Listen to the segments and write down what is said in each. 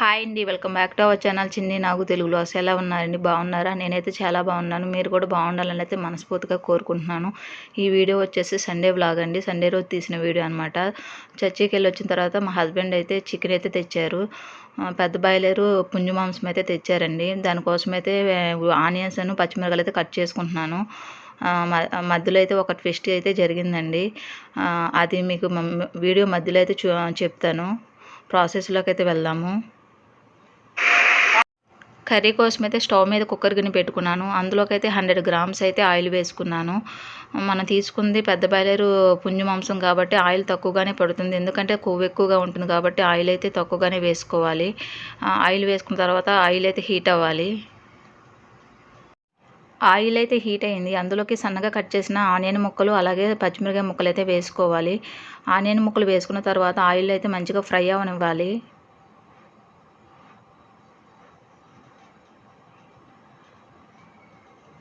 Hi అండి welcome back to our channel చిన్ని నాకు తెలుగులో అసలు ఎలా ఉన్నారండి? బాగున్నారా? నేనైతే చాలా బాగున్నాను. మీరు కూడా బాగుండాలని అయితే మనస్ఫూర్తిగా కోరుకుంటున్నాను. ఈ వీడియో వచ్చేసి సండే వ్లాగ్ అండి. సండే రోజు తీసిన వీడియో అనమాట చర్చికి వెళ్ళి వచ్చిన తర్వాత మా హస్బెండ్ అయితే చికెన్ అయితే తెచ్చారు. పెద్ద బాయిలరు పుంజు మాంసం అయితే తెచ్చారండి. దానికోసం అయితే ఆనియన్స్ అను పచ్చిమిరపకాయలు అయితే కట్ చేసుకుంటున్నాను. మధ్యలో అయితే ఒక ట్విస్ట్ అయితే జరిగిందండి. అది మీకు మ- వీడియో మధ్యలో అయితే చెప్తాను. ప్రాసెస్లోకి అయితే వెళ్దాము. కర్రీ కోసం అయితే స్టవ్ మీద కుక్కర్ గిన్నె పెట్టుకున్నాను. అందులోకి అయితే హండ్రెడ్ గ్రామ్స్ అయితే ఆయిల్ వేసుకున్నాను. మనం తీసుకుంది పెద్ద బాయిలరు పుంజు మాంసం కాబట్టి ఆయిల్ తక్కువగానే పడుతుంది. ఎందుకంటే కొవ్వు ఎక్కువగా ఉంటుంది కాబట్టి ఆయిల్ అయితే తక్కువగానే వేసుకోవాలి. ఆయిల్ వేసుకున్న తర్వాత ఆయిల్ అయితే హీట్ అవ్వాలి. ఆయిల్ అయితే హీట్ అయింది. అందులోకి సన్నగా కట్ చేసిన ఆనియన్ ముక్కలు అలాగే పచ్చిమిరకాయ ముక్కలు అయితే వేసుకోవాలి. ఆనియన్ ముక్కలు వేసుకున్న తర్వాత ఆయిల్ అయితే మంచిగా ఫ్రై అవనివ్వాలి.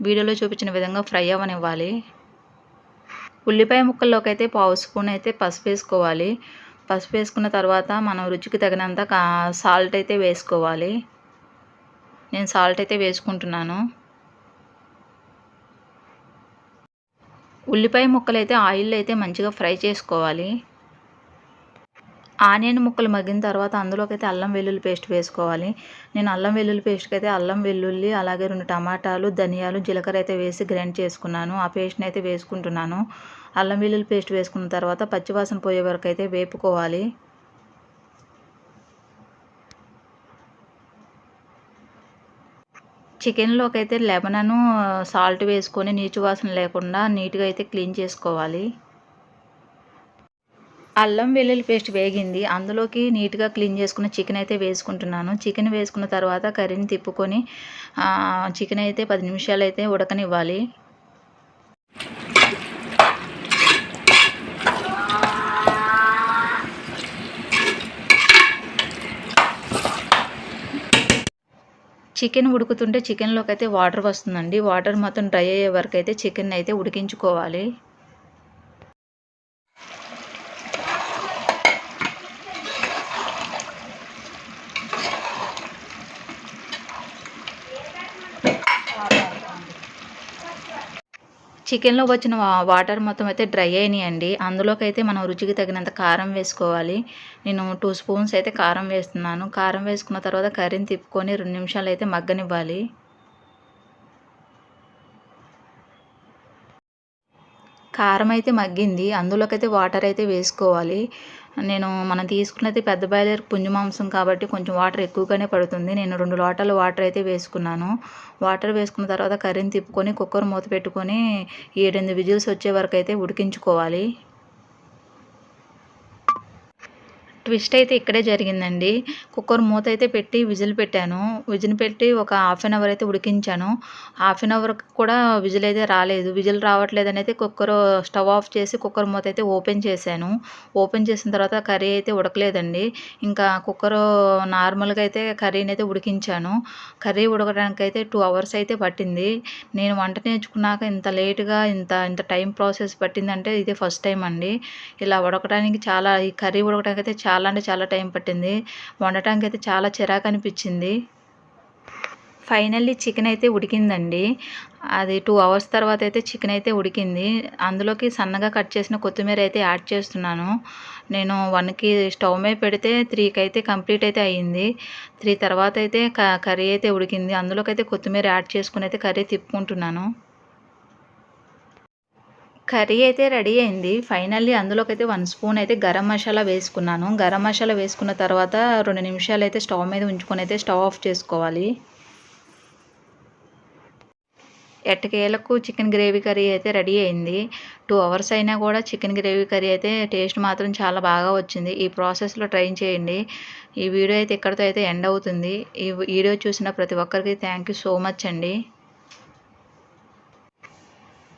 వీడియోలో చూపించిన విధంగా ఫ్రై అవ్వనివ్వాలి. ఉల్లిపాయ ముక్కల్లోకి అయితే పావు స్పూన్ అయితే పసుపు వేసుకోవాలి. పసుపు వేసుకున్న తర్వాత మనం రుచికి తగినంత సాల్ట్ అయితే వేసుకోవాలి. నేను సాల్ట్ అయితే వేసుకుంటున్నాను. ఉల్లిపాయ ముక్కలు అయితే ఆయిల్ అయితే మంచిగా ఫ్రై చేసుకోవాలి. ఆనియన్ ముక్కలు మగ్గిన తర్వాత అందులోకి అయితే అల్లం వెల్లుల్లి పేస్ట్ వేసుకోవాలి. నేను అల్లం వెల్లుల్లి పేస్ట్కి అయితే అల్లం వెల్లుల్లి అలాగే రెండు టమాటాలు ధనియాలు జీలకర్ర అయితే వేసి గ్రైండ్ చేసుకున్నాను. ఆ పేస్ట్ని అయితే వేసుకుంటున్నాను. అల్లం వెల్లుల్లి పేస్ట్ వేసుకున్న తర్వాత పచ్చివాసన పోయే వరకు అయితే వేపుకోవాలి. చికెన్లోకి అయితే లెమనను సాల్ట్ వేసుకొని నీచు వాసన లేకుండా నీట్గా అయితే క్లీన్ చేసుకోవాలి. అల్లం వెల్లుల్లి పేస్ట్ వేగింది. అందులోకి నీట్గా క్లీన్ చేసుకున్న చికెన్ అయితే వేసుకుంటున్నాను. చికెన్ వేసుకున్న తర్వాత కర్రీని తిప్పుకొని చికెన్ అయితే పది నిమిషాలు అయితే ఉడకనివ్వాలి. చికెన్ ఉడుకుతుంటే చికెన్లోకి అయితే వాటర్ వస్తుందండి. వాటర్ మొత్తం డ్రై అయ్యే వరకు అయితే చికెన్ అయితే ఉడికించుకోవాలి. చికెన్లో వచ్చిన వాటర్ మొత్తం అయితే డ్రై అయినాయండి. అందులోకి అయితే మనం రుచికి తగినంత కారం వేసుకోవాలి. నేను టూ స్పూన్స్ అయితే కారం వేస్తున్నాను. కారం వేసుకున్న తర్వాత కర్రీని తిప్పుకొని రెండు నిమిషాలు అయితే మగ్గనివ్వాలి. కారం అయితే మగ్గింది. అందులోకి అయితే వాటర్ అయితే వేసుకోవాలి. నేను మనం తీసుకున్నది పెద్ద బాయిలర్ పుంజు మాంసం కాబట్టి కొంచెం వాటర్ ఎక్కువగానే పడుతుంది. నేను రెండు లోటాలు వాటర్ అయితే వేసుకున్నాను. వాటర్ వేసుకున్న తర్వాత కర్రీని తిప్పుకొని కుక్కర్ మూత పెట్టుకొని ఏడెనిమిది విజిల్స్ వచ్చే వరకు అయితే ఉడికించుకోవాలి. ట్విస్ట్ అయితే ఇక్కడే జరిగిందండి. కుక్కర్ మూత అయితే పెట్టి విజిల్ పెట్టాను. విజిల్ పెట్టి ఒక హాఫ్ అన్ అవర్ అయితే ఉడికించాను. హాఫ్ అన్ అవర్ కూడా విజిల్ అయితే రాలేదు. విజిల్ రావట్లేదని అయితే కుక్కర్ స్టవ్ ఆఫ్ చేసి కుక్కర్ మూత అయితే ఓపెన్ చేశాను. ఓపెన్ చేసిన తర్వాత కర్రీ అయితే ఉడకలేదండి. ఇంకా కుక్కర్ నార్మల్గా అయితే కర్రీని అయితే ఉడికించాను. కర్రీ ఉడకడానికి అయితే టూ అవర్స్ అయితే పట్టింది. నేను వంట నేర్చుకున్నాక ఇంత లేటుగా ఇంత ఇంత టైం ప్రాసెస్ పట్టిందంటే ఇదే ఫస్ట్ టైం అండి. ఇలా ఉడకడానికి చాలా ఈ కర్రీ ఉడకడానికి అయితే చాలా అంటే చాలా టైం పట్టింది. వండటానికి అయితే చాలా చిరాకు అనిపించింది ఫైనల్లీ చికెన్ అయితే ఉడికిందండి. అది టూ అవర్స్ తర్వాత అయితే చికెన్ అయితే ఉడికింది. అందులోకి సన్నగా కట్ చేసిన కొత్తిమీర అయితే యాడ్ చేస్తున్నాను. నేను వన్కి స్టవ్ మీద పెడితే త్రీకి అయితే కంప్లీట్ అయితే అయ్యింది. త్రీ తర్వాత అయితే క కర్రీ అయితే ఉడికింది. అందులోకి అయితే కొత్తిమీర యాడ్ చేసుకుని అయితే కర్రీ తిప్పుకుంటున్నాను. కర్రీ అయితే రెడీ అయింది. ఫైనల్లీ అందులోకి అయితే వన్ స్పూన్ అయితే గరం మసాలా వేసుకున్నాను. గరం మసాలా వేసుకున్న తర్వాత రెండు నిమిషాలు అయితే స్టవ్ మీద ఉంచుకొని అయితే స్టవ్ ఆఫ్ చేసుకోవాలి. ఎట్టకేలకు చికెన్ గ్రేవీ కర్రీ అయితే రెడీ అయింది. టూ అవర్స్ అయినా కూడా చికెన్ గ్రేవీ కర్రీ అయితే టేస్ట్ మాత్రం చాలా బాగా వచ్చింది. ఈ ప్రాసెస్లో ట్రై చేయండి. ఈ వీడియో అయితే ఇక్కడితో అయితే ఎండ్ అవుతుంది. ఈ వీడియో చూసిన ప్రతి ఒక్కరికి థ్యాంక్ యూ సో మచ్ అండి.